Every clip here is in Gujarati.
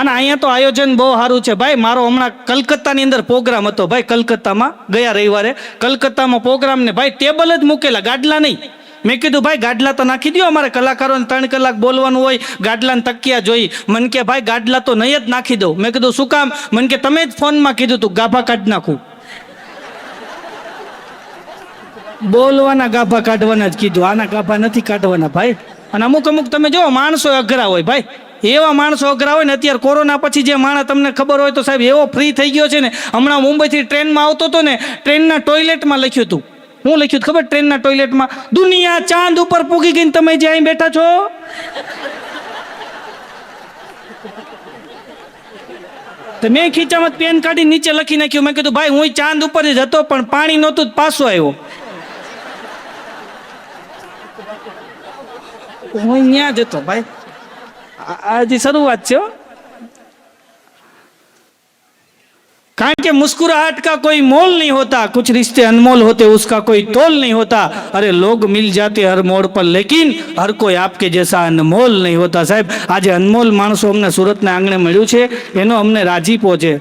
અને અહીંયા તો આયોજન બહુ સારું છે. ભાઈ, મારો હમણાં કલકત્તાની અંદર પ્રોગ્રામ હતો. ભાઈ, કલકત્તામાં ગયા રવિવારે. કલકત્તામાં પ્રોગ્રામ ને ભાઈ ટેબલ જ મૂકેલા, ગાડલા નહીં. મેં કીધું, ભાઈ, ગાડલા તો નાખી દો અમારે કલાકારોને ત્રણ કલાક બોલવાનું હોય, ગાડલાને તકિયા જોઈ. મન કે, ભાઈ, ગાડલા તો નહીં જ નાખી દઉં. મેં કીધું, શું કામ? મન કે, તમે જ ફોનમાં કીધું તું, ગાભા કાઢી નાખું. બોલવાના ગાભા કાઢવાના જ કીધું. આના ગાભા નથી કાઢવાના, ભાઈ. અને અમુક અમુક તમે જો માણસો અઘરા હોય, ભાઈ. એવા માણસો અઘરા હોય ને, અત્યારે કોરોના પછી જે માણસ તમને ખબર હોય તો સાહેબ એવો ફ્રી થઈ ગયો છે ને, હમણાં મુંબઈથી ટ્રેનમાં આવતો હતો ને, ટ્રેનના ટોયલેટમાં લખ્યું હતું. હું લખ્યું ખબર? ટ્રેનના ટોયલેટમાં, દુનિયા ચાંદ ઉપર પૂગી ગઈને તમે જે અહીં બેઠા છો? તો મેં ખીચામાં પેન કાઢી નીચે લખી નાખ્યું. મેં કીધું, ભાઈ, હું ચાંદ ઉપર જ હતો, પણ પાણી નહોતું, જ પાછો આવ્યો. હું ત્યાં જ હતો, ભાઈ. હજી શરૂઆત છે હો. કારણ કે मुस्कुराहट का कोई मोल नहीं होता कुछ रिश्ते अनमोल होते उसका कोई तोल नहीं होता अरे लोग मिल जाते हर मोड़ पर लेकिन हर कोई आपके जैसा अनमोल नहीं होता સાહેબ આજે અનમોલ માણસો અમને સુરતના આંગણે મળ્યું છે એનો અમને રાજીપો છે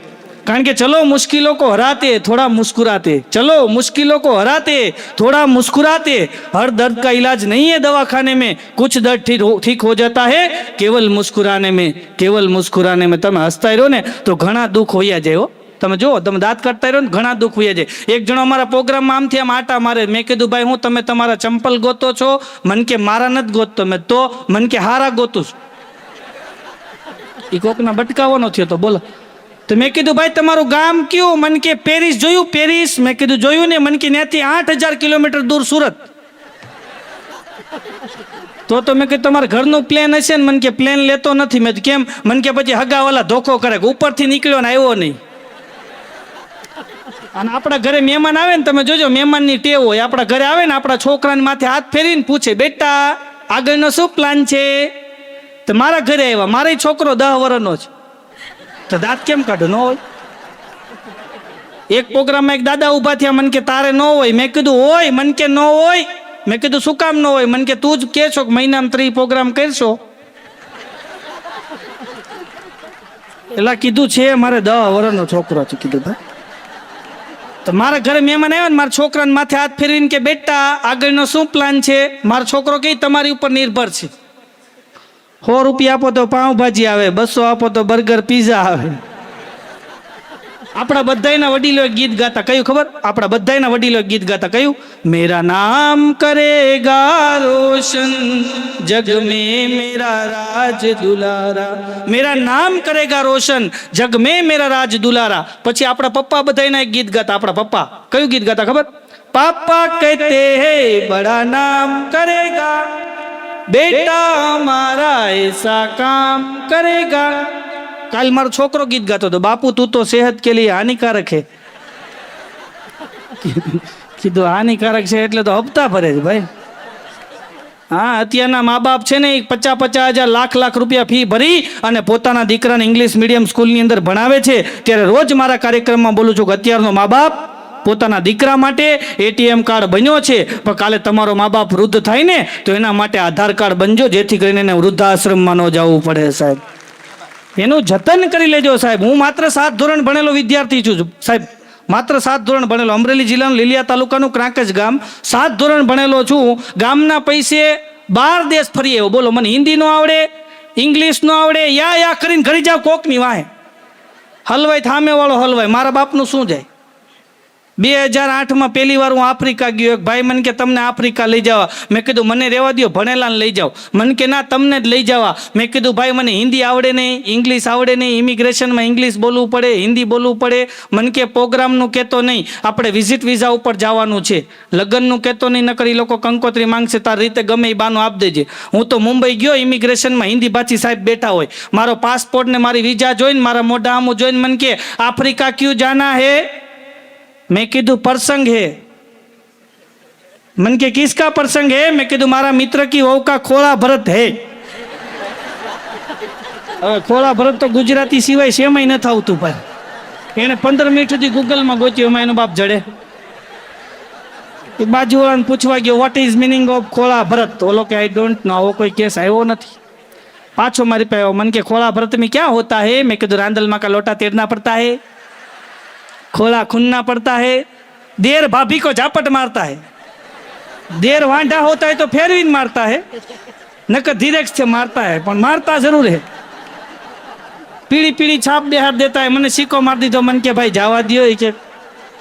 કારણ કે ચલો મુશ્કિલો કો હરાતે, થોડા મુસ્કુરાતે. ચલો મુશ્કિલો કો હરાતે, થોડા મુસ્કુરાતે. हर દર્દ કા इलाज નહીં હે દવાખાને में कुछ दर्द ઠીક હો जाता હે કેવલ મુસ્કુરાને में કેવલ મુસ્કુરાને में તમે હસતા રહો ને તો ઘણા દુઃખ હોયા જાય હો. તમે જો તમે દાંત કરતા રહ્યો ને ઘણા દુઃખ હોયા જાય. એક જણો અમારા પ્રોગ્રામમાં આમથી આમ આટા મારે. મેં કીધું, ભાઈ, હું તમે તમારા ચંપલ ગોતો છો. મન કે મારા નથી ગોતતો મેં. તો મન કે હારા ગોતું છું. એ કોકના બટકાવો થયો તો બોલો. તો મેં કીધું, ભાઈ, તમારું ગામ કયું? મન કે પેરિસ જોયું? પેરિસ. મેં કીધું, જોયું ને મન કે ત્યાંથી આઠ હજાર કિલોમીટર દૂર સુરત. તો તો મેં કીધું, તમારા ઘરનું પ્લેન હશે ને? મન કે પ્લેન લેતો નથી. મેં કેમ? મન કે પછી હગાવાલા ધોખો કરે ઉપરથી નીકળ્યો ને આવ્યો નહીં. અને આપણા ઘરે મહેમાન આવે ને, તમે જોજો, મહેમાનની ટેવ હોય. આપણા ઘરે આવે ને, આપણા છોકરાને માથે હાથ ફેરીને પૂછે, બેટા, આગળનો શું પ્લાન છે? તો મારા ઘરે આવ્યા. મારે છોકરો દહ વર્ષનો છે. તો દાંત કેમ કાઢો? ન હોય? એક પ્રોગ્રામમાં એક દાદા ઊભા થયા, મન કે તારે ન હોય. મેં કીધું, હોય, મન કે ન હોય. મેં કીધું, શું કામ ન હોય? મન કે તું જ કે છો કે મહિનામાં ત્રી પ્રોગ્રામ કરશો? એટલે કીધું, છે, મારે દહ વર્ષનો છોકરો છે, કીધું, ભાઈ. તો મારા ઘરે મહેમાન આવ્યા ને, મારા છોકરાને માથે હાથ ફેરવીને કે, બેટા, આગળનો શું પ્લાન છે? મારો છોકરો કઈ તમારી ઉપર નિર્ભર છે? સો રૂપિયા આપો તો પાઉંભાજી આવે બસો આપો તો બર્ગર પીઝા આવે આપણા બધાના વડીલો ગીત ગાતા કયું ખબર આપણા બધાના વડીલો ગીત ગાતા કયું મેરા નામ કરેગા રોશન જગ મે મેરા રાજ દુલારા મેરા નામ કરેગા રોશન જગ મે મેરા રાજ દુલારા પછી આપણા પપ્પા બધાના એક ગીત ગાતા આપણા પપ્પા કયું ગીત ગાતા ખબર પાપા કહેતે હે બડા નામ કરેગા બેટા મારા એસા કામ કરેગા. કાલ મારો છોકરો ગીત ગાતો હતો. બાપુ, તું તો સેહત કે લીએ હાનિકારક હે. કીધું હાનિકારક છે એટલે તો હપ્તા ભરે છે ભાઈ. હા, અત્યારના મા બાપ છે ને પચાસ પચાસ હજાર લાખ લાખ રૂપિયા ફી ભરી અને પોતાના દીકરાને ઇંગ્લિશ મીડિયમ સ્કૂલની અંદર ભણાવે છે. ત્યારે રોજ મારા કાર્યક્રમમાં બોલું છું કે અત્યારનો મા બાપ પોતાના દીકરા માટે એટીએમ કાર્ડ બન્યો છે. પણ કાલે તમારો મા બાપ વૃદ્ધ થાય ને તો એના માટે આધાર કાર્ડ બનજો, જેથી કરીને એને વૃદ્ધાશ્રમમાં ન જવું પડે સાહેબ. એનું જતન કરી લેજો સાહેબ. હું માત્ર સાત ધોરણ ભણેલો વિદ્યાર્થી છું સાહેબ, માત્ર સાત ધોરણ ભણેલો. અમરેલી જિલ્લાનું લીલિયા તાલુકાનું ક્રાંકજ ગામ. સાત ધોરણ ભણેલો છું. ગામના પૈસે બાર દેશ ફરી આવ્યો બોલો, મને હિન્દી નો આવડે, ઇંગ્લિશ નો આવડે, યા યા કરીને ઘડી જાવ કોકની વાહે. હલવાઈ થામે વાળો હલવાઈ. મારા બાપનું શું જાય? બે હજાર આઠમાં પહેલી વાર હું આફ્રિકા ગયો. એક ભાઈ મને કે, તમને આફ્રિકા લઈ જવા મેં કીધું, મને રહેવા દો ભણેલાને લઈ જાઓ. મને કે, ના, તમને જ લઈ જવા મેં કીધું, ભાઈ, મને હિન્દી આવડે નહીં, ઇંગ્લિશ આવડે નહીં ઇમિગ્રેશનમાં ઇંગ્લિશ બોલવું પડે, હિન્દી બોલવું પડે. મને કે પ્રોગ્રામનું કહેતો નહીં, આપણે વિઝિટ વિઝા ઉપર જવાનું છે. લગ્નનું કહેતો નહીં, નકર એ લોકો કંકોત્રી માંગશે, તાર રીતે ગમે એ બાનું આપ દેજે. હું તો મુંબઈ ગયો ઇમિગ્રેશનમાં હિન્દી ભાષી સાહેબ બેઠા હોય. મારો પાસપોર્ટ ને મારી વિઝા જોઈને, મારા મોઢા આમું જોઈને મને કે, આફ્રિકા ક્યુ જાના હે? મેં કીધું પ્રસંગ હે મન કે કિસકા પ્રસંગ હે મેં કીધું મારા મિત્ર કી વહુ ખોળા ભરત હે ખોળા ભરત તો ગુજરાતી સિવાય સેમય ન થતું ભાઈ એને પંદર મિનિટ સુધી ગૂગલમાં ગોચ્યું એમાં એનો બાપ જડે. બાજુવાળાને પૂછવા ગયો વોટ ઇઝ મિનિંગ ઓફ ખોળા ભરત? ઓલો કે આઈ ડોન્ટ નો આવો કોઈ કેસ આવ્યો નથી. પાછો મારી પાસે મન કે ખોળા ભરત મેં ક્યાં હોતા હે? મેં કીધું, રાંદલમાં કા લોટા તેડના પડતા હે? ખોળા ખૂનના પડતા है देर भाभी को झापट मारता है देर वांढा होता है तो फेरवीन मारता है नकर धीरेक्स से मारता है પણ મારતા જરૂર है પીળી પીળી છાપ બેહાર દેતા હોય મને સિક્કો મારી દીધો મને કે ભાઈ જવા દ્યો એ કે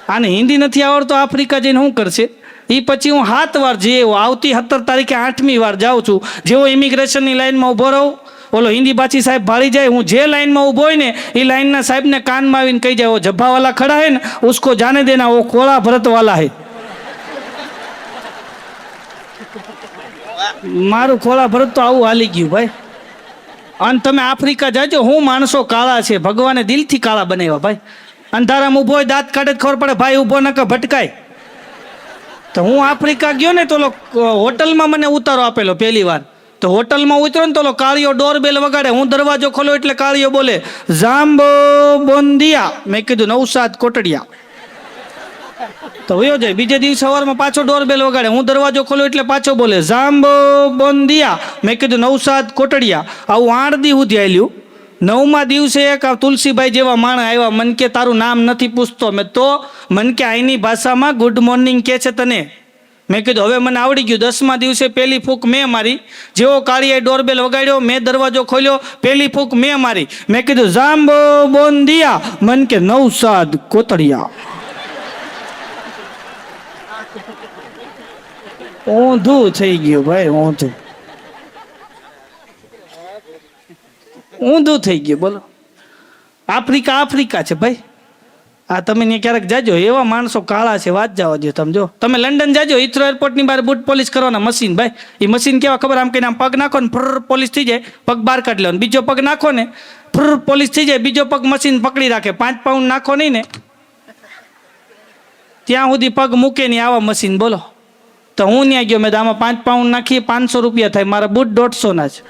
આને હિન્દી નથી આવડતો આફ્રિકા જઈને શું કરશે એ પછી હું સાત વાર જઈ આવ્યો આવતી સત્તર તારીખે આઠમી વાર જાઉં છું જેવો ઇમિગ્રેશનની લાઈનમાં ઊભો રહું ઓલો હિન્દી ભાષી સાહેબ ભાળી જાય, હું જે લાઈનમાં ઊભો હોય ને, એ લાઈનના સાહેબને કાનમાં આવીને કહી જાય, ઓ જબ્બાવાલા ખડા હે ને, ઉસકો જાને દેના, ઓ કોળા ભરતવાલા હે. મારું ખોળા ભરત તો આવું હાલી ગયું ભાઈ. અને તમે આફ્રિકા જાજો, હું માણસો કાળા છે, ભગવાને દિલથી કાળા બનાવ્યા ભાઈ. અંધારામાં ઊભો હોય, દાંત કાઢે ખબર પડે, ભાઈ, ઊભો નકર ભટકાય. તો હું આફ્રિકા ગયો ને, તો હોટલમાં મને ઉતારો આપેલો પહેલી વાર. તો હોટલમાં ઉતરો ને તો ઓલો કાળિયો ડોરબેલ વગાડે. હું દરવાજો ખોલો એટલે કાળિયો બોલે, જાંબો બોંદિયા. મેં કીધું નવસાદ કોટડિયા. તો વયો જાય. બીજે દિવસ સવારમાં પાછો ડોરબેલ વગાડે. હું દરવાજો ખોલો એટલે પાછો બોલે, જાંબો બોંદિયા. મેં કીધું નવસાદ કોટડિયા. આવું આઠ દી સુધી આવેલું નવમા દિવસે એક તુલસીભાઈ જેવા માણસ આવ્યા. મન કે તારું નામ નથી પૂછતો. મેં તો, મન કે આઈની ભાષામાં ગુડ મોર્નિંગ કે છે તને. મેં કીધું, હવે મને આવડી ગયું, દસમા દિવસે પહેલી ફૂંક મેં મારી. જેવો કાળીએ ડોરબેલ વગાડ્યો, મેં દરવાજો ખોલ્યો, પહેલી ફૂંક મેં મારી. મેં કીધું, જાંબો બોંદિયા, મન કે નવસાદ કોતળિયા ઊંધું થઈ ગયું ભાઈ, ઊંધું. ઊંધું થઈ ગયું, બોલો. આફ્રિકા આફ્રિકા છે ભાઈ. આ તમે ત્યાં ક્યારેક જાજો, એવા માણસો કાળા છે, વાત જવા દો તમે, જો. તમે લંડન જાજો હિથ્રો એરપોર્ટની બહાર બુટ પોલીસ કરવાના મશીન ભાઈ. એ મશીન કેવા ખબર? આમ કહીને આમ પગ નાખો ને ફર પોલીસ થઈ જાય, પગ બહાર કાઢી લો બીજો પગ નાખો ને ફર પોલીસ થઈ જાય, બીજો પગ મશીન પકડી રાખે. પાંચ પાઉન્ડ નાખો નહીં ને, ત્યાં સુધી પગ મૂકે નહીં આવા મશીન બોલો. તો હું ત્યાં ગયો, મેં આમાં પાંચ પાઉન્ડ નાખીએ, પાંચસો રૂપિયા થાય. મારા બૂટ દોઢસોના જ.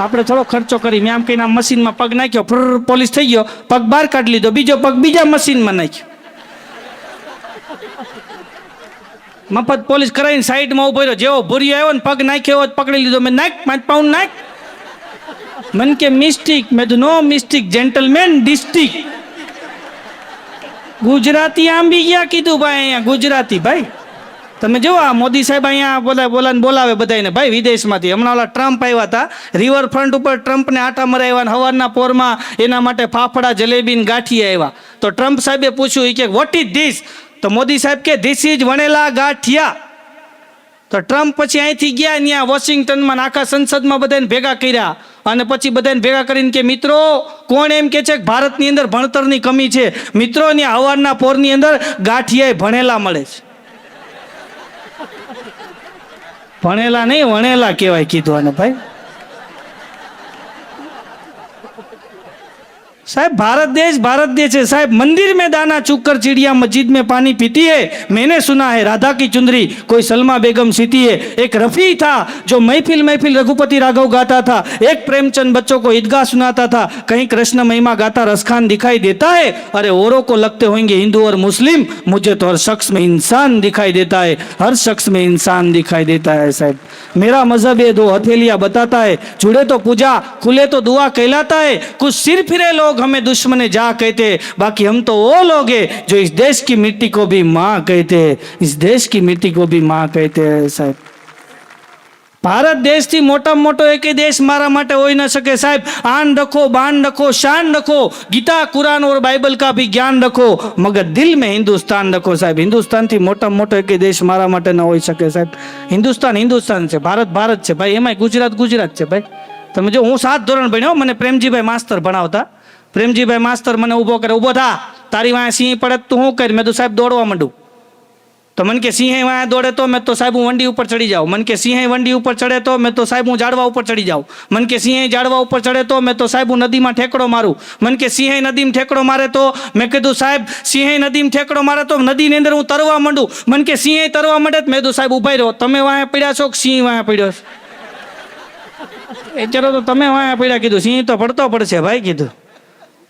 આપણે થોડો ખર્ચો કરી. મેં આમ કહીને આમ મશીનમાં પગ નાખ્યો ફ્ર પોલીસ થઈ ગયો, પગ બહાર કાઢી લીધો, બીજો પગ બીજા મશીનમાં નાખ્યો. મફત પોલીસ કરાવીને સાઈડમાં ઊભો રહ્યો. જેવો ભૂરિયો આવ્યો ને પગ નાખ્યો એવો જ પકડી લીધો. મેં નાખ, પાંચ પાઉન્ડ નાખ. મન કે, મિસ્ટેક. મેં no mistake gentleman district Gujarati આંબી ગયા કીધું ભાઈ અહીંયા? ગુજરાતી, ભાઈ. તમે જુઓ આ મોદી સાહેબ અહીંયા બોલા, બોલાને બોલાવે બધાને ભાઈ, વિદેશમાંથી. હમણાં ઓલા ટ્રમ્પ આવ્યા હતા. રિવરફ્રન્ટ ઉપર ટ્રમ્પને આટા મરાવ્યા અને હવારના પોરમાં એના માટે ફાફડા, જલેબી ને ગાંઠી આવ્યા. તો ટ્રમ્પ સાહેબે પૂછ્યું કે વોટ ઇઝ ધીસ તો મોદી સાહેબ કે ધીસ ઇઝ વણેલા ગાંઠિયા. તો ટ્રમ્પ પછી અહીંથી ગયા ત્યાં વોશિંગ્ટનમાં આખા સંસદમાં બધાને ભેગા કર્યા. અને પછી બધાને ભેગા કરીને કે, મિત્રો, કોણ એમ કે છે કે ભારતની અંદર ભણતરની કમી છે? મિત્રો ત્યાં હવારના પોરની અંદર ગાંઠિયાએ ભણેલા મળે છે. ભણેલા નહીં વણેલા કહેવાય કીધું અને ભાઈ. साहब, भारत देश भारत देश है। साहब, मंदिर में दाना चुक कर चिड़िया मस्जिद में पानी पीती है। मैंने सुना है, राधा की चुंदरी, कोई सलमा बेगम सीती है। एक रफी था, जो महफिल महफिल रघुपति राघव गाता था। एक प्रेमचंद बच्चों को ईदगाह सुनाता था। कहीं कृष्ण महिमा गाता रसखान दिखाई देता है। अरे, औरों को लगते होंगे, हिंदू और मुस्लिम। मुझे तो हर शख्स में इंसान दिखाई देता है। हर शख्स में इंसान दिखाई देता है, साहब। मेरा मज़हब ये दो हथेलियाँ बताता है। जुड़े तो पूजा, खुले तो दुआ कहलाता है। कुछ सिर फिरे लोग हमें दुश्मन जा कहते हैं बाकी हम तो वो लोग हैं जो इस देश की मिट्टी को भी माँ कहते हैं इस देश की मिट्टी को भी माँ कहते हैं साहब ભારત દેશથી મોટામાં મોટો એક દેશ મારા માટે હોઈ ન શકે સાહેબ આન રખો બાન રખો શાન રખો ગીતા કુરાન और बाइबल का भी ज्ञान रखो मगर दिल में हिंदुस्तान रखो साहेब હિન્દુસ્તાનથી મોટામાં મોટો એક દેશ મારા માટે ન હોઈ શકે સાહેબ હિન્દુસ્તાન હિન્દુસ્તાન છે ભારત ભારત છે ભાઈ એમાંય ગુજરાત ગુજરાત છે ભાઈ તમે જો હું સાત ધોરણ ભણ્યો મને પ્રેમજીભાઈ માસ્તર ભણાવતા પ્રેમજીભાઈ માસ્તર મને ઊભો કરે, ઊભો થા. તારી વાંહે સિંહ પડે તો હું કરી? મેં તો સાહેબ દોડવા માંડું. તો મન કે, સિંહે વાંહે દોડે તો મેં તો સાહેબ હું વંડી ઉપર ચડી જાઉં. મન કે, સિંહે વંડી ઉપર ચડે તો મેં તો સાહેબ હું ઝાડવા ઉપર ચડી જાઉં. મન કે, સિંહે ઝાડવા ઉપર ચડે તો મેં તો સાહેબ હું નદીમાં ઠેકડો મારું. મન કે, સિંહે નદીમાં ઠેકડો મારે તો? મેં કીધું, સાહેબ, સિંહે નદીમાં ઠેકડો મારે તો નદીની અંદર હું તરવા માંડું. મન કે, સિંહે તરવા માંડે તો મેં કીધું સાહેબ ઊભા રહ્યો. તમે વાંહે પડ્યા છો કે સિંહ વાંહે પડ્યો છે? એ ચાલો, તો તમે વાંહે પડ્યા કીધું. સિંહ તો પડતો પડશે ભાઈ, કીધું.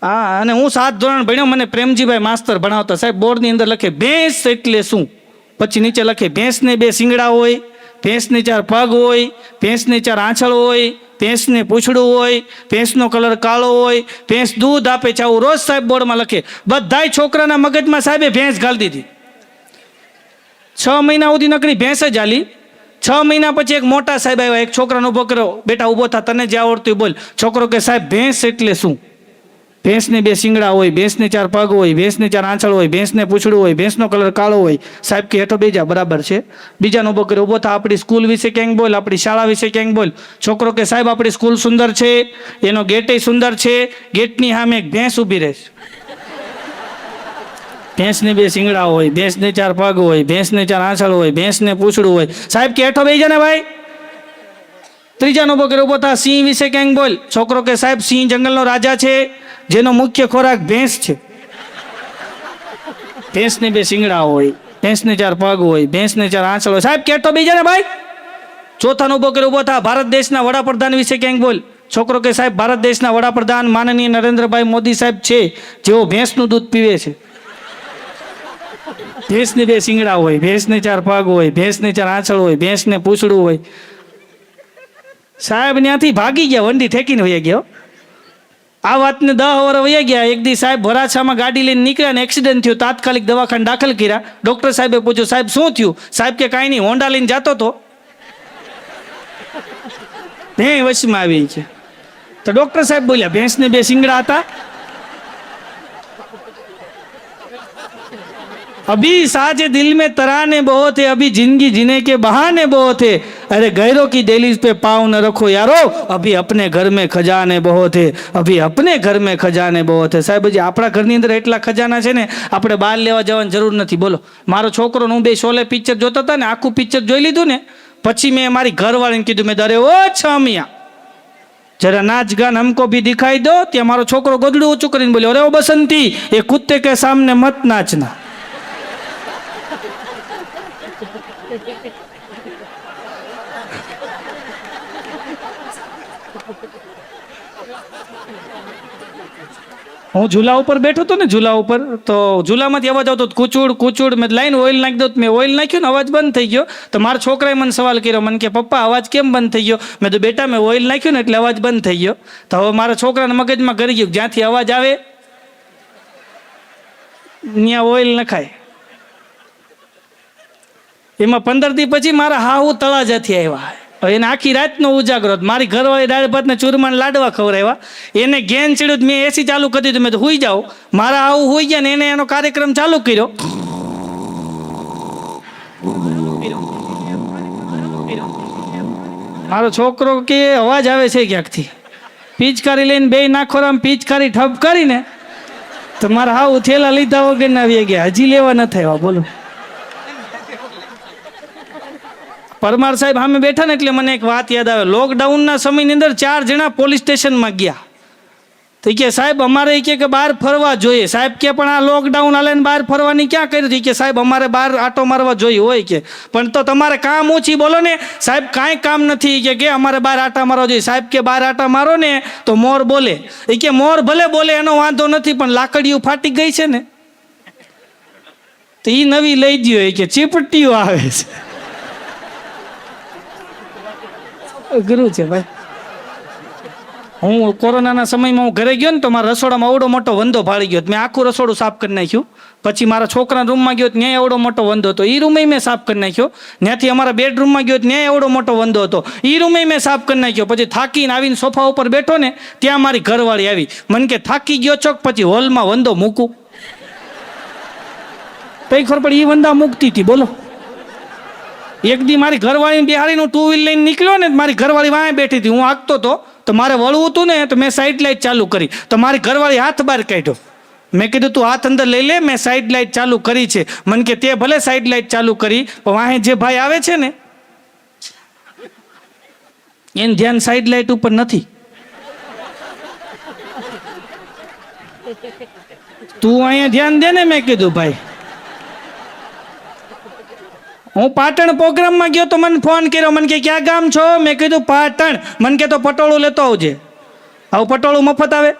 હા, અને હું સાત ધોરણ ભણ્યો, મને પ્રેમજીભાઈ માસ્તર ભણાવતા. સાહેબ, બોર્ડની અંદર લખે, ભેંસ એટલે શું? પછી નીચે લખે, ભેંસને બે શિંગડા હોય, ભેંસને ચાર પગ હોય, ભેંસને ચાર આંછળ હોય, ભેંસને પૂંછડું હોય, ભેંસનો કલર કાળો હોય, ભેંસ દૂધ આપે છે. આવું રોજ સાહેબ બોર્ડમાં લખે. બધાય છોકરાના મગજમાં સાહેબે ભેંસ ઘાલી દીધી. છ મહિના સુધી નકરી ભેંસ જ હાલી. છ મહિના પછી એક મોટા સાહેબ આવ્યા. એક છોકરાનો ઊભો કર્યો. બેટા ઊભો થા, તને જે આવડતું બોલ. છોકરો કે, સાહેબ, ભેંસ એટલે શું? ભેંસને બે શિંગડા હોય, ભેંસને ચાર પગ હોય, ભેંસને ચાર આંચળ હોય, ભેંસને પૂછડું હોય, ભેંસનો કલર કાળો હોય, સાહેબ કે હેઠો બેજા, બરાબર છે? બીજાનો ઊભો કર્યો ઊભો થા, આપણી સ્કૂલ વિશે ક્યાંક બોલ, આપણી શાળા વિશે ક્યાંક બોલ. છોકરો કે, સાહેબ, આપણી સ્કૂલ સુંદર છે, એનો ગેટે સુંદર છે, ગેટની સામે એક ભેંસ ઊભી રહેશે ભેંસને બે શિંગડા હોય, ભેંસને ચાર પગ હોય, ભેંસને ચાર આંચળ હોય, ભેંસને પૂછડું હોય. સાહેબ, કે હેઠો બેસી ને ભાઈ? ત્રીજાનો ઊભો કર્યો, ઊભો થા, સિંહ વિશે ક્યાંક બોલ. છોકરો કે, સાહેબ, સિંહ જંગલનો રાજા છે જેનો મુખ્ય ખોરાક ભેંસ છે. ભેંસને બે શિંગડા હોય, ભેંસને ચાર પગ હોય, ભેંસને ચાર આંચળ હોય. સાહેબ કહેતો બીજા ને ભાઈ? ચોથાનો ઊભો કર્યો, ઊભો થા. ભારત દેશના વડાપ્રધાન વિશે ક્યાંક બોલ. છોકરો કે સાહેબ, ભારત દેશના વડાપ્રધાન માનનીય નરેન્દ્રભાઈ મોદી સાહેબ છે. જેઓ ભેંસનું દૂધ પીવે છે. ભેંસને બે શિંગડા હોય, ભેંસને ચાર પગ હોય, ભેંસને ચાર આંચળ હોય, ભેંસને પૂંછડું હોય. સાહેબ ત્યાંથી ભાગી ગયા, વંડી ઠેકીને વયા ગયો આ વાતને દહ વર વયા ગયા. એક દી સાહેબ ભરાછામાં ગાડી લઈને નીકળ્યા ને એક્સિડન્ટ થયું. તાત્કાલિક દવાખાને દાખલ કર્યા. ડૉક્ટર સાહેબે પૂછ્યું, સાહેબ, શું થયું? સાહેબ કે કાંઈ નહીં, હોન્ડા લઈને જતો તો. ભેં વશમાં આવી છે. તો ડૉક્ટર સાહેબ બોલ્યા, ભેંસને બે શિંગડા હતા. अभी साजे दिल में तराने बहुत है अभी जिंदगी जीने के बहाने बहुत है अरे गैरों की दहलीज पे पाँव न रखो यारो अभी अपने घर में खजाने बहुत है अभी अपने घर में खजाने बहुत है સાહેબ હજી આપણા ઘરની અંદર એટલા ખજાના છે ને આપણે બહાર લેવા જવાની જરૂર નથી બોલો મારો છોકરો ને હું બે શોલે પિક્ચર જોતા હતા ને આખું પિક્ચર જોઈ લીધું ને પછી મેં મારી ઘરવાળીને કીધું મેં દરે ઓ છમિયા જરા નાચ ગાન हमको भी दिखाई दो ત્યાં મારો છોકરો ગોદડું ઊંચું કરીને બોલ્યો અરે ઓ બસંતી એ કુત્તે કે સામને મત નાચના હું ઝૂલા ઉપર બેઠો હતો ને ઝૂલા ઉપર, તો ઝૂલામાંથી અવાજ આવતો કુચુડ કુચુડ, મેં લાઈન ઓઇલ નાખી દો, મેં ઓઇલ નાખ્યું ને અવાજ બંધ થઈ ગયો. તો મારા છોકરાએ મને સવાલ કર્યો, મને કે, પપ્પા, અવાજ કેમ બંધ થઈ ગયો? મેં તો, બેટા, મેં ઓઇલ નાખ્યું ને એટલે અવાજ બંધ થઈ ગયો. તો હવે મારા છોકરાના મગજમાં કરી ગયું જ્યાંથી અવાજ આવે, ત્યાં ઓઇલ નખાય. એમાં પંદર દી પછી મારા હાહુ તળાજાથી આવ્યા એને આખી રાતનો ઉજાગરો. મારી ઘરવાળી દાળ ભાતને લાડવા ખવડાવ્યા. એને ગેન ચડ્યું મેં એસી ચાલુ કરી દીધું. મેં તો હોઈ જાઓ. મારા આવું હોઈ ગયા ને એને એનો કાર્યક્રમ ચાલુ કર્યો. મારો છોકરો કે, અવાજ આવે છે ક્યાંકથી? પિચકારી લઈને બે નાખોરામ પિચકારી ઠપ કરીને તો મારા હાવ થેલા લીધા વગર ના આવી ગયા. હજી લેવા ન થયા બોલો. પરમાર સાહેબ સામે બેઠા ને એટલે મને એક વાત યાદ આવે. લોકડાઉનના સમયની અંદર ચાર જણા પોલીસ સ્ટેશનમાં ગયા. તો કે, સાહેબ, અમારે કે કે બહાર ફરવા જોઈએ. સાહેબ કે, પણ આ લોકડાઉન હાલે બહાર ફરવાની ક્યાં કરી હતી? કે, સાહેબ, અમારે બહાર આટો મારવા જોઈએ હોય કે. પણ તો તમારે કામ ઓછી બોલો ને. સાહેબ, કાંઈ કામ નથી. કે કે અમારે બહાર આટા મારવા જોઈએ. સાહેબ કે, બહાર આટા મારો ને તો મોર બોલે. એ કે, મોર ભલે બોલે, એનો વાંધો નથી, પણ લાકડીઓ ફાટી ગઈ છે ને. તો એ નવી લઈ ગયો એ કે, ચીપટીઓ આવે છે. અઘરું છે ભાઈ. હું કોરોનાના સમયમાં હું ઘરે ગયો ને તો મારા રસોડામાં આવડો મોટો વંદો ફાળી ગયો મેં આખું રસોડું સાફ કરી નાખ્યું. પછી મારા છોકરાના રૂમમાં ગયો ત્યાં એવડો મોટો વંદો હતો. એ રૂમે મેં સાફ કરી નાખ્યો. ત્યાંથી અમારા બેડરૂમમાં ગયો ત્યાં એવડો મોટો વંદો હતો. એ રૂમે મેં સાફ કરી નાખ્યો. પછી થાકીને આવીને સોફા ઉપર બેઠો ને, ત્યાં મારી ઘરવાળી આવી. મને કે, થાકી ગયો ચોક પછી હોલમાં વંદો મૂકું. ખબર પડી એ વંદા મૂકતી હતી. બોલો. એક દી મારી ઘરવાળીને બિહારીનું ટુ વ્હીલ લઈને નીકળ્યો ને, મારી ઘરવાળી વાંય બેઠી હતી. હું આગતો તો તો મારે વળવું હતું ને, તો મેં સાઈડ લાઇટ ચાલુ કરી. તો મારી ઘરવાળી હાથ બહાર કાઢ્યો. મેં કીધું, તું હાથ અંદર લઈ લે, મેં સાઈડ લાઇટ ચાલુ કરી છે. મને કે, તે ભલે સાઈડ લાઇટ ચાલુ કરી, પણ વાંહે જે ભાઈ આવે છે ને, એનું ધ્યાન સાઈડ લાઇટ ઉપર નથી. તું અહીંયા ધ્યાન દે ને, મેં કીધું, ભાઈ. હું પાટણ પ્રોગ્રામમાં ગયો તો મને ફોન કર્યો, મને કે, ક્યાં ગામ છો? મેં કીધું, પાટણ. મને કે, તો પટોળું લેતો આવજે. આવું પટોળું મફત આવે?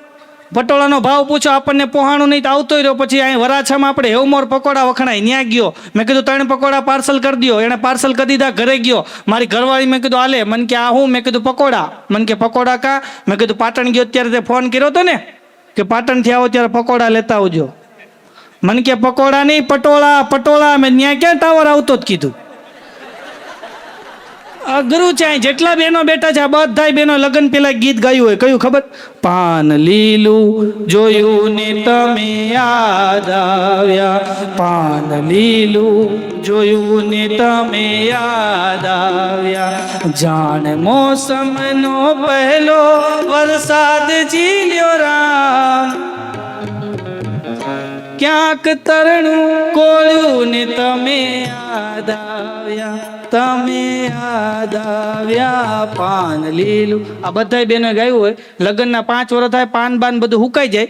પટોળાનો ભાવ પૂછો, આપણને પોહાણું નહીં તો આવતો રહ્યો. પછી અહીં વરાછામાં આપણે હેવમોર પકોડા વખણાય. ત્યાં ગયો. મેં કીધું, ત્રણ પકોડા પાર્સલ કરી દો એણે પાર્સલ કરી દીધા, ઘરે ગયો. મારી ઘરવાળી મેં કીધું આલે મને કે, આ હું? મેં કીધું, પકોડા. મને કે, પકોડા કા? મેં કીધું, પાટણ ગયો ત્યારે તે ફોન કર્યો હતો ને? કે, પાટણથી આવો ત્યારે પકોડા લેતા આવજો. મને કે પકોડા નહીં, પટોળા પટોળા. મેં ત્યાં ક્યાં ટાવર આવતો જ કીધું. અઘરું છે જેટલા બહેનો બેઠા છે, આ બધાય બહેનો લગ્ન પેલા ગીત ગાયું હોય. કયું ખબર? પાન લીલું જોયું ને તમે યાદ આવ્યા. પાન લીલું જોયું ને તમે યાદ આવ્યા. જાણ મોસમનો પહેલો વરસાદ ઝીલ્યો રામ. ક્યાંક તરણું કોળ્યું ને તમે યાદ આવ્યા, તમે યાદ આવ્યા. પાન લીલું. આ બધાય બેને ગાયું હોય. લગ્નના પાંચ વર્ષ થાય, પાન બાન બધું હુકાઈ જાય.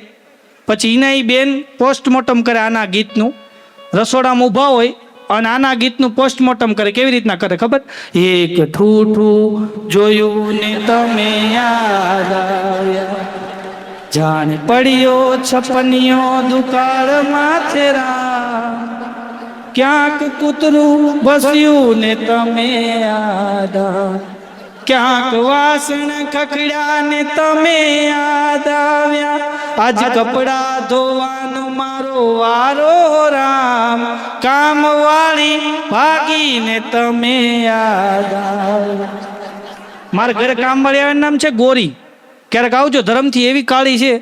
પછી એના બેન પોસ્ટમોર્ટમ કરે આના ગીતનું. રસોડામાં ઊભા હોય અને આના ગીતનું પોસ્ટમોર્ટમ કરે. કેવી રીતના કરે ખબર? એક ઠૂઠું જોયું ને તમે યાદ આવ્યા. જાણે પડ્યો છપનિયો દુકાળ માથે રામ ક્યાંક કૂતરું બસ્યું ને તમે આદા. ક્યાંક વાસણ ખખડ્યા ને તમે યાદ આવ્યા આજ કપડા ધોવાનો મારો વારો રામ. કામ વાળી ભાગીને તમે યાદ આવ્યા મારા ઘરે કામવાળી આવે નામ છે ગોરી. ક્યારેક આવજો, ધરમથી એવી કાળી છે.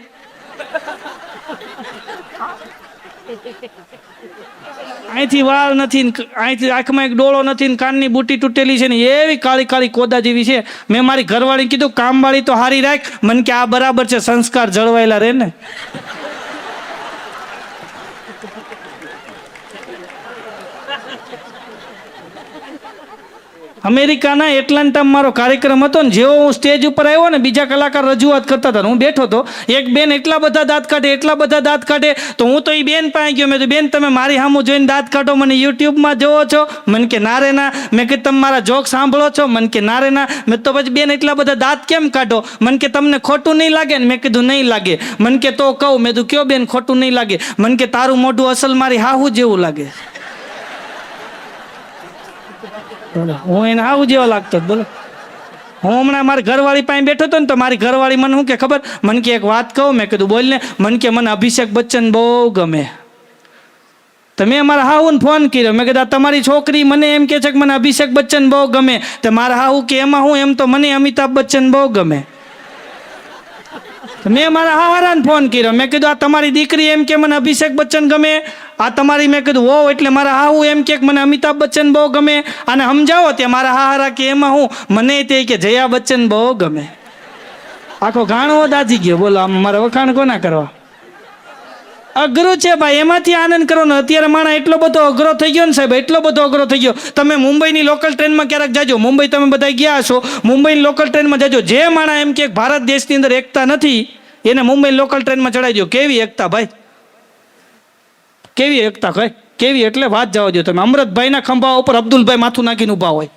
અહીંથી વાળ નથી અહીંથી આંખમાં એક ડોળો નથી કાનની બુટી તૂટેલી છે ને એવી કાળી કાળી કોદા જેવી છે. મેં મારી ઘરવાળી કીધું, કામવાળી તો હારી રાખ. મને કે, આ બરાબર છે, સંસ્કાર જળવાયેલા રહે ને. અમેરિકાના એટલાન્ટામાં મારો કાર્યક્રમ હતો ને જેવો હું સ્ટેજ ઉપર આવ્યો ને બીજા કલાકાર રજૂઆત કરતા હતા હું બેઠો હતો, એક બેન એટલા બધા દાંત કાઢે, એટલા બધા દાંત કાઢે, તો હું તો એ બેન પાસે ગયો. મેં તો બેન, તમે મારી સામું જોઈને દાંત કાઢો, મને યુટ્યુબમાં જોવો છો. મને કે, ના રે ના. મેં કીધું, તમે મારા જોક સાંભળો છો. મને કે, ના રે ના. મેં તો પછી બેન એટલા બધા દાંત કેમ કાઢો? મને કે, તમને ખોટું નહીં લાગે. ને મેં કીધું, નહીં લાગે. મને કે, તો કહું. મેં તું કયો બેન ખોટું નહીં લાગે? મને કે, તારું મોઢું અસલ મારી હાહુ જેવું લાગે. બોલો, હું એને આવું જેવો લાગતો બોલો. હું હમણાં મારી ઘરવાળી પાસે બેઠો હતો ને તો મારી ઘરવાળી મને શું કે ખબર? મને કે એક વાત કહું, મેં કીધું બોલને મને કે મને અભિષેક બચ્ચન બહુ ગમે. તો મેં મારા હાહુને ફોન કર્યો. મેં કીધું તમારી છોકરી મને એમ કે છે કે મને અભિષેક બચ્ચન બહુ ગમે. તો મારા હાહુ કે, એમાં હું એમ તો મને અમિતાભ બચ્ચન બહુ ગમે. મેં મારા હાહારાને ફોન કર્યો. મેં કીધું, આ તમારી દીકરી એમ કે મને અભિષેક બચ્ચન ગમે? આ તમારી મેં કીધું હોવ એટલે મારા હાહુ એમ કે મને અમિતાભ બચ્ચન બહુ ગમે? અને સમજાવો તે મારા હાહારા કે એમાં હું? મને તે કે જયા બચ્ચન બહુ ગમે. આખો ગાણો દાજી ગયો. બોલો, આમ મારે વખાણ કોના કરવા? અઘરું છે ભાઈ, એમાંથી આનંદ કરવાનો. અત્યારે માણા એટલો બધો અઘરો થઈ ગયો ને સાહેબ, એટલો બધો અઘરો થઈ ગયો. તમે મુંબઈની લોકલ ટ્રેનમાં ક્યારેક જાજો? મુંબઈ તમે બધા ગયા હશો. મુંબઈની લોકલ ટ્રેનમાં જાજો. જે માણા એમ કે ભારત દેશની અંદર એકતા નથી, એને મુંબઈ લોકલ ટ્રેનમાં ચડાવી દો. કેવી એકતા ભાઈ? કેવી એકતા કઈ કેવી? એટલે વાત જવા દો તમે. અમૃતભાઈના ખંભા ઉપર અબ્દુલભાઈ માથું નાખીને ઊભા હોય.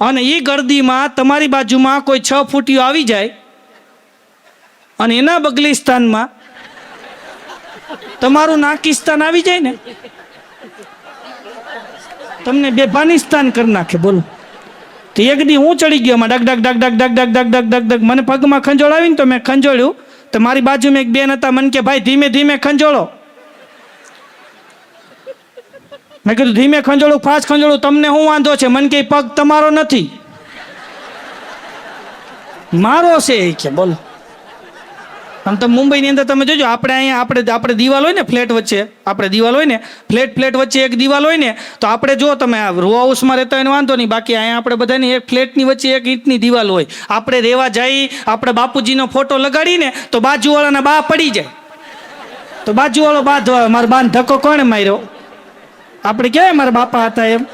અને એ ગર્દીમાં તમારી બાજુમાં કોઈ છ ફૂટીઓ આવી જાય, અને એના બગલિસ્તાનમાં તમારું નાકિસ્તાન આવી જાય ને તમને બેભાનિસ્તાન કરી નાખે બોલો તો એક દી હું ચડી ગયો ડગ ડગ ડગ ડગ ડગ ડગ ડગ ડગ ડગ ડગ મને પગમાં ખંજોળ આવીને તો મેં ખંજોળ્યું તો મારી બાજુમાં એક બેન હતા મને કે ભાઈ ધીમે ધીમે ખંજોળો મેં કીધું ધીમે ખંજોળું ફાસ્ટ ખંજોળું તમને શું વાંધો છે મને કે પગ તમારો નથી મારો છે કે બોલો આમ તો મુંબઈની અંદર તમે જોજો, આપણે અહીંયા, આપણે આપણે દિવાલ હોય ને ફ્લેટ વચ્ચે, આપણે દિવાલ હોય ને, ફ્લેટ ફ્લેટ વચ્ચે એક દિવાલ હોય ને, તો આપણે જો તમે રો હાઉસમાં રહેતા હોય વાંધો નહીં, બાકી અહીંયા આપણે બધાની એક ફ્લેટની વચ્ચે એક ઈંટની દિવાલ હોય. આપણે રહેવા જઈ, આપણે બાપુજીનો ફોટો લગાડીને, તો બાજુવાળાના બા પડી જાય. તો બાજુવાળો બા મારા બાને ધક્કો કોણે માર્યો? આપણે ક્યાંય મારા બાપા હતા એમ.